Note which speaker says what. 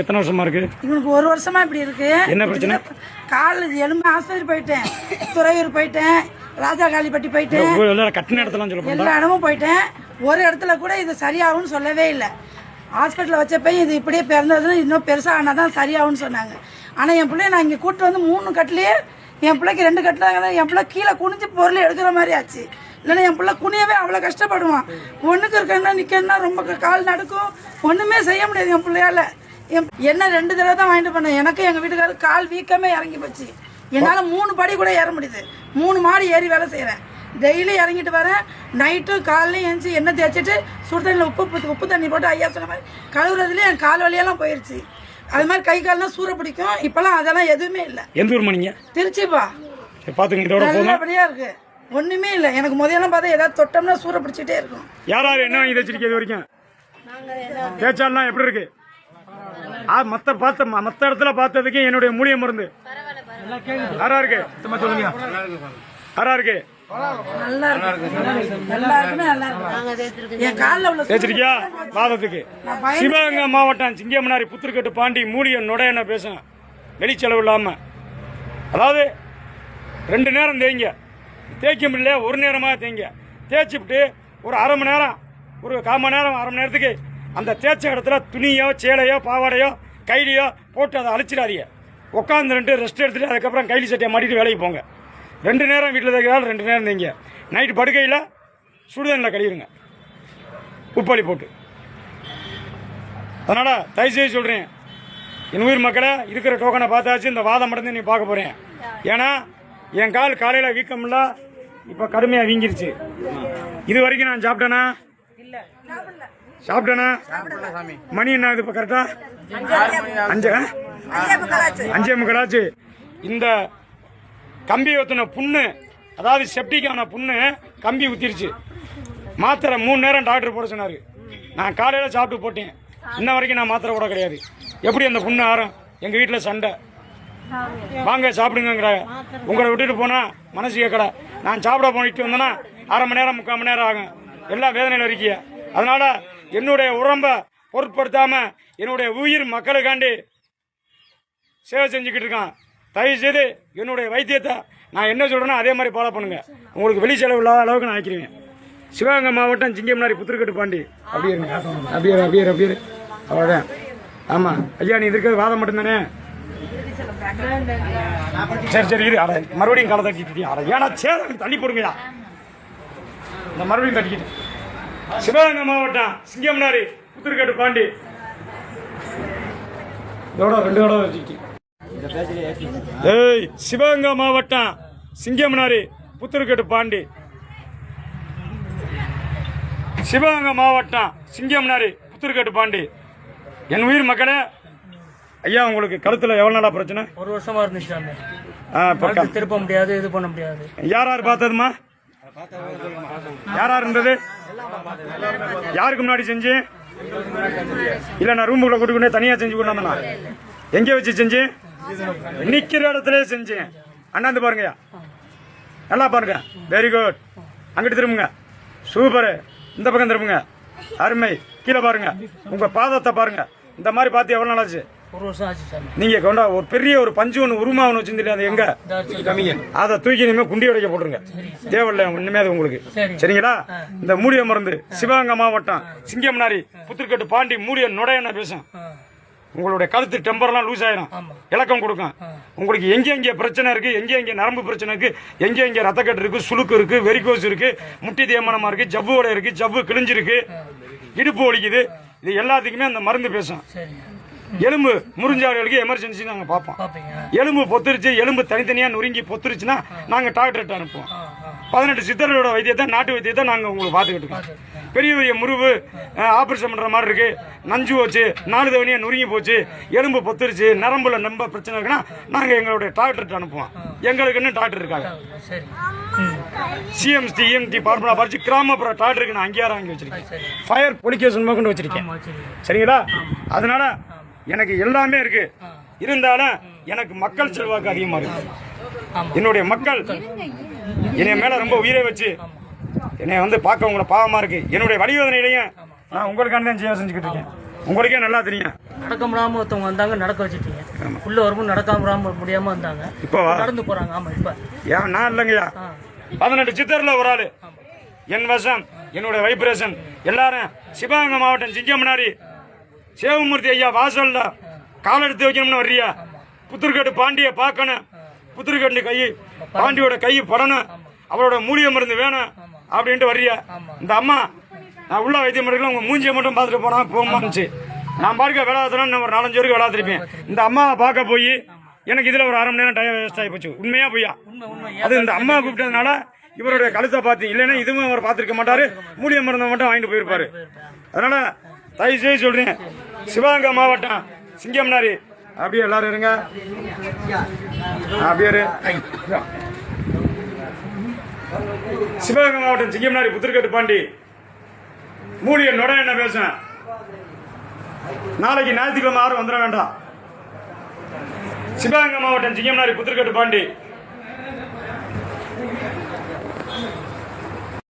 Speaker 1: எத்தனை வருஷமா இருக்கு?
Speaker 2: இவனுக்கு ஒரு வருஷமா இப்படி இருக்கு.
Speaker 1: என்ன பிரச்சனை?
Speaker 2: கால் எலும்பு ஆஸ்பத்திரி போயிட்டேன். துறையூர் போயிட்டேன். ராஜா காளிப்பட்டி போயிட்டேன்.
Speaker 1: கட்டின இடத்துல சொல்ல
Speaker 2: எல்லா இடமும் போயிட்டேன். ஒரு இடத்துல கூட இது சரியாகும்னு சொல்லவே இல்லை. ஹாஸ்பிட்டலில் வச்சப்ப இது இப்படியே பிறந்ததுன்னு இன்னும் பெருசாக ஆனால் தான் சரியாகும்னு சொன்னாங்க. ஆனால் என் பிள்ளைய நான் இங்கே கூட்டு வந்து மூணு கட்டிலேயே என் பிள்ளைக்கு ரெண்டு கட்டில் என் பிள்ளை கீழே குனிஞ்சு பொருள் எடுக்கிற மாதிரி ஆச்சு. இல்லைன்னா என் பிள்ளை குனியவே அவ்வளோ கஷ்டப்படுவான். ஒன்றுக்கு இருக்கன்னா நிற்கணும்னா ரொம்ப கால் நடுக்கும். ஒன்றுமே செய்ய முடியாது என் பிள்ளையால. என்ன ரெண்டு தடவை தான் வாங்கிட்டு போனேன். எனக்கு எங்கள் வீட்டுக்காரர் கால் வீக்கமே இறங்கி போச்சு. என்னால் மூணு படி கூட ஏற முடியுது. மூணு மாடி ஏறி வேலை செய்கிறேன் டெய்லி இறங்கிட்டு வரேன். நைட்டு காலையில எழுந்துச்சி எண்ணெய் தேய்ச்சிட்டு சுடு தண்ணியில் உப்பு உப்பு- உப்பு தண்ணி போட்டு ஐயா சொன்ன மாதிரி கழுவுறதுலேயே என் கால் வலியெல்லாம் போயிடுச்சு அது மாதிரி கை கால்லாம் சூற பிடிக்கும். இப்போல்லாம் அதெல்லாம் எதுவுமே இல்லை.
Speaker 1: எந்த ஊர் மணிங்க
Speaker 2: திருச்சிப்பா.
Speaker 1: சரி, பாத்துங்க இதோட
Speaker 2: நல்லபடியாக இருக்கு. ஒன்றுமே இல்லை. எனக்கு முதல்லாம் பார்த்தா ஏதாவது தொட்டோம்னா சூற பிடிச்சிட்டே இருக்கும்.
Speaker 1: யார் யார் என்ன வாங்கி தைச்சிருக்கீங்க இது வரைக்கும்? தேய்ச்சாலாம் எப்படி இருக்கு? ஆ மத்த பார்த்த மத்த இடத்துல பார்த்ததுக்கு என்னுடைய மூலிகை மருந்து. யாரா இருக்கு? சொல்லுங்க. யாரா இருக்கு?
Speaker 2: நல்லா இருக்கு. எல்லாருக்குமே நல்லா இருக்கு. என் காலில் உள்ள சூடு
Speaker 1: தேய்ச்சிருக்கியா வாதத்துக்கு. சிவகங்கை மாவட்டம் சிங்கமனாரி புத்திரக்கட்டு பாண்டி மூலிகை நுடைய என்ன பேசும் வெளிச்செலவு இல்லாம. அதாவது ரெண்டு நேரம் தேய்ங்க. தேய்க்க முடியல ஒரு நேரமாக தேய்ங்க. தேய்ச்சிவிட்டு ஒரு அரை மணி நேரம் ஒரு கால் மணி நேரம் அரை மணி நேரத்துக்கு அந்த தேய்ச்ச இடத்துல துணியோ சேலையோ பாவாடையோ கைலியோ போட்டு அதை அழிச்சிடாதீங்க. உட்காந்து ரெண்டு ரெஸ்ட் எடுத்துகிட்டு அதுக்கப்புறம் கைலி சட்டையை மாட்டிட்டு வேலைக்கு போங்க. ரெண்டு நேரம் வீட்டில் தைக்கிறாலும் ரெண்டு நேரம் தைங்க நைட்டு படுக்கையில் சுடுதண்ணில் கழுவிடுங்க. உப்பாளி போட்டு. அதனால் தயவுசெய்து சொல்கிறேன் என் உயிர் மக்களை இருக்கிற டோக்கனை பார்த்தாச்சு இந்த வாதம் மட்டும் நீ பார்க்க போகிறேன் ஏன்னா என் கால் காலையில் வீக்கம்ல இப்போ கடுமையாக வீங்கிருச்சு. இது வரைக்கும் நான் சாப்பிட்டேனா? சாப்பிட்டேனா? மணி என்ன இது இப்போ கரெக்டாக அஞ்சு? அஞ்சே முக்கலாச்சு இந்த கம்பி ஊற்றின புண்ணு அதாவது செப்டிக்கான புண்ணு கம்பி ஊத்திருச்சு. மாத்திரை மூணு நேரம் டாக்டர் போட சொன்னார். நான் காலையில் சாப்பிட்டு போட்டேன். இன்ன வரைக்கும் நான் மாத்திரை கூட கிடையாது. எப்படி அந்த புண்ணு ஆறும்? எங்கள் வீட்டில் சண்டை. வாங்க சாப்பிடுங்கிறாங்க உங்களை விட்டுட்டு போனால் மனசு கேட்கல நான் சாப்பிட போயிட்டு வந்தேன்னா அரை மணி நேரம் முக்கால் மணி நேரம் ஆகும். எல்லாம் வேதனையில் இருக்கீங்க. அதனால் என்னுடைய உடம்பை பொருட்படுத்தாமல் என்னுடைய உயிர் மக்களுக்காண்டி சேவை செஞ்சுக்கிட்டு இருக்கான். தயவு செய்து என்னுடைய வைத்தியத்தை நான் என்ன சொல்கிறேனோ அதே மாதிரி ஃபாலோ பண்ணுங்கள் உங்களுக்கு வெளி செலவு இல்லாத அளவுக்கு நான் ஆக்கிடுவேன். சிவகங்கை மாவட்டம் சிங்கம்னாரி புத்திரக்கட்டு பாண்டி. அப்படியே அப்படியே அப்படியே அப்படியே அவ்வளோதான் ஆமாம் ஐயா நீ இருக்கிறது வாதம் மட்டும்தானே? சரி சரி இரு அட. மறுபடியும் களை தட்டிட்டு அட ஏன்னா சேதம் தள்ளி போடுங்கயா இந்த மறுபடியும் தட்டிக்கிட்டு சிவகங்கை மாவட்டம் சிங்கம்னாரி புத்திரக்கட்டு பாண்டி. எவ்வளோ ரெண்டு வச்சுக்கிட்டு ஏய் சிவகங்கை மாவட்டம் சிங்கமனாரி புத்தூர்கட்டு பாண்டி. சிவகங்கை மாவட்டம் சிங்கமனாரி புத்தூர்கட்டு பாண்டி. என் உயிர் மக்களே ஐயா உங்களுக்கு கழுத்துல எவ்வளவு நாளா பிரச்சனை?
Speaker 3: ஒரு வருஷமா இருந்துச்சு
Speaker 1: ஆ,
Speaker 3: திருப்ப முடியாது இது பண்ண முடியாது.
Speaker 1: யார் யார் பார்த்ததுமா யார் யார் இருந்தது? யாருக்கு முன்னாடி செஞ்சு? இல்ல நான் ரூமுக்குள்ள கூட்டி தனியா செஞ்சு கொண்டாந்தனா? எங்க வச்சு செஞ்சு? நிக்கிற இடத்துல செஞ்சேன் அண்ணாந்து பாருங்க நல்லா பாருங்க. வெரி குட் அங்கிட்டு திரும்புங்க. சூப்பரு இந்த பக்கம் திரும்புங்க. அருமை. கீழே பாருங்க. உங்க பாதத்தை பாருங்க. இந்த மாதிரி பார்த்து எவ்வளவு நாளாச்சு?
Speaker 3: ஒரு வருஷம் ஆச்சு சாமி.
Speaker 1: நீங்க கொண்டா ஒரு பெரிய ஒரு பஞ்சு ஒன்று உருமா ஒன்று வச்சிருந்துட்டு அது எங்க? அதை தூக்கி இனிமே குண்டி உடைக்க போட்டுருங்க. தேவையில்ல ஒண்ணுமே அது உங்களுக்கு.
Speaker 3: சரி.
Speaker 1: சரிங்களா? இந்த மூலிய மருந்து சிவகங்கை மாவட்டம் சிங்கம்னாரி புத்திரக்கட்டு பாண்டி மூலிய நுடைய பேசும். உங்களுடைய கழுத்து டெம்பர்லாம் லூஸ் ஆயிரும். இலக்கம் கொடுக்கும். உங்களுக்கு எங்க எங்க பிரச்சனை இருக்கு எங்க எங்க நரம்பு பிரச்சனை இருக்கு எங்க எங்க ரத்தக்கட்டு இருக்கு சுளுக்கு இருக்கு வெரிகோஸ் இருக்கு முட்டி தேமனமா இருக்கு ஜவ்வு இருக்கு ஜவ்வு கிழிஞ்சிருக்கு இடுப்பு ஒலிக்குது இது எல்லாத்துக்குமே அந்த மருந்து பேசும்.
Speaker 3: சரி
Speaker 1: எலும்பு முறிஞ்சாடுகளுக்கு எமர்ஜென்சி நாங்க பார்ப்போம். எலும்பு பொத்துருச்சு எலும்பு தனித்தனியா நொறுங்கி பொத்துருச்சுன்னா நாங்க டாக்டர்கிட்ட அனுப்புவோம். பதினெட்டு சித்தர்களோட வைத்தியத்தை நாட்டு வைத்தியத்தை நாங்க உங்களுக்கு பார்த்துக்கிட்டு இருக்கோம். பெரிய பெரிய முறிவு ஆபரேஷன் பண்ற மாதிரி இருக்கு. நஞ்சு வச்சு நாலு தவணையா நொறுங்கி போச்சு எலும்பு பொத்துருச்சு நரம்புல நம்ப பிரச்சனை இருக்குன்னா நாங்க எங்களுடைய டாக்டர்கிட்ட அனுப்புவோம். எங்களுக்குன்னு டாக்டர் இருக்காங்க. சிஎம்டி இஎம்டி பார்ப்பனா படிச்சு கிராமப்புற டாக்டருக்கு நான் அங்கேயாரம் வாங்கி வச்சிருக்கேன்.
Speaker 3: சரி.
Speaker 1: ஃபயர் பொலிகேஷன் கொண்டு வச்சிருக்கேன். சரிங்களா? அதனால எனக்கு எல்லாமே இருக்கு. இருந்தாலும் எனக்கு மக்கள் செல்வாக்கு அதிகமா இருக்கு.
Speaker 3: ஆமா.
Speaker 1: என்னுடைய மக்கள் என்னை மேல ரொம்ப உயிரை வச்சு என்னை வந்து பார்க்க உங்களை பாவமா இருக்கு. என்னுடைய வழிவேதனையிலையும் நான் உங்களுக்கான தான் சேவை செஞ்சுக்கிட்டு இருக்கேன். உங்களுக்கே நல்லா தெரியும்.
Speaker 3: நடக்க முடியாம ஒருத்தவங்க வந்தாங்க நடக்க வச்சுட்டீங்க. உள்ள வரும்போது நடக்காம முடியாம முடியாம வந்தாங்க
Speaker 1: இப்போவா
Speaker 3: நடந்து போறாங்க. ஆமா இப்ப.
Speaker 1: ஏன் நான் இல்லைங்கய்யா. பதினெட்டு சித்தரில் ஒரு ஆள். என் வசம் என்னோட வைப்ரேஷன். எல்லாரும் சிவகங்கை மாவட்டம் சிங்கமனாரி சிவமூர்த்தி ஐயா வாசல்ல கால் எடுத்து வைக்கணும்னு வர்றியா புத்திருக்கட்டு பாண்டிய பார்க்கணும். புத்திருக்கட்டு கை பாண்டியோட கை படணும். அவரோட மூலிகை மருந்து வேணும் அப்படின்ட்டு வர்றியா இந்த அம்மா நான் உள்ள வைத்தியம் பண்ணிக்கலாம் உங்க மூஞ்சியை மட்டும் பார்த்துட்டு போனா போமாச்சு நான் பார்க்க விளாத்துறேன் ஒரு நாலஞ்சு பேருக்கு விளாத்துருப்பேன் இந்த அம்மாவை பார்க்க போய் எனக்கு இதுல ஒரு அரை மணி நேரம் டைம் வேஸ்ட் ஆகி போச்சு. உண்மையா பொய்யா? அது இந்த அம்மா கூப்பிட்டதுனால இவருடைய கழுத்தை பார்த்து இல்லைன்னா இதுவும் அவர் பார்த்திருக்க மாட்டாரு. மூலிகை மருந்தை மட்டும் வாங்கிட்டு போயிருப்பாரு. அதனால தயவு செய்து சொல்றேன் சிவகங்கை மாவட்டம் சிங்கம்னாரி அப்படியே எல்லாரும் இருங்க. அப்படியே சிவகங்கை மாவட்டம் சிங்கம்னாரி புத்திரக்கட்டு பாண்டி. மூலிகை நொட என்ன பேசுவேன்? நாளைக்கு ஞாயிற்றுக்கிழமை யாரும் வந்துட வேண்டாம். சிவகங்கை மாவட்டம் சிங்கம்னாரி புத்திரக்கட்டு பாண்டி.